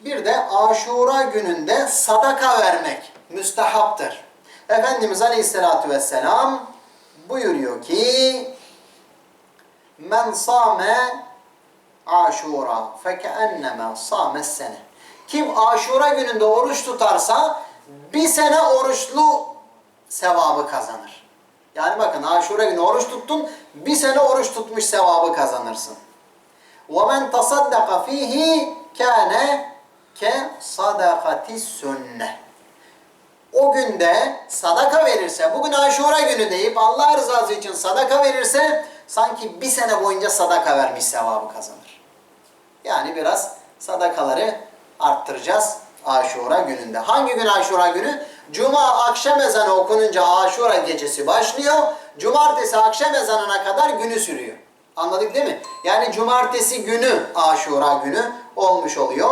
Bir de aşura gününde sadaka vermek müstehaptır. Efendimiz Aleyhisselatü Vesselam buyuruyor ki Men same aşura fekenneme same sene. Kim aşura gününde oruç tutarsa bir sene oruçlu sevabı kazanır. Yani bakın aşura günü oruç tuttun, bir sene oruç tutmuş sevabı kazanırsın. وَمَنْ تَصَدَّقَ ف۪يهِ كَانَ ke sadakati sünne. O günde sadaka verirse, bugün aşura günü deyip Allah rızası için sadaka verirse sanki bir sene boyunca sadaka vermiş sevabı kazanır. Yani biraz sadakaları arttıracağız aşura gününde. Hangi gün aşura günü? Cuma akşam ezanı okununca aşura gecesi başlıyor. Cumartesi akşam ezanına kadar günü sürüyor. Anladık değil mi? Yani cumartesi günü aşura günü olmuş oluyor.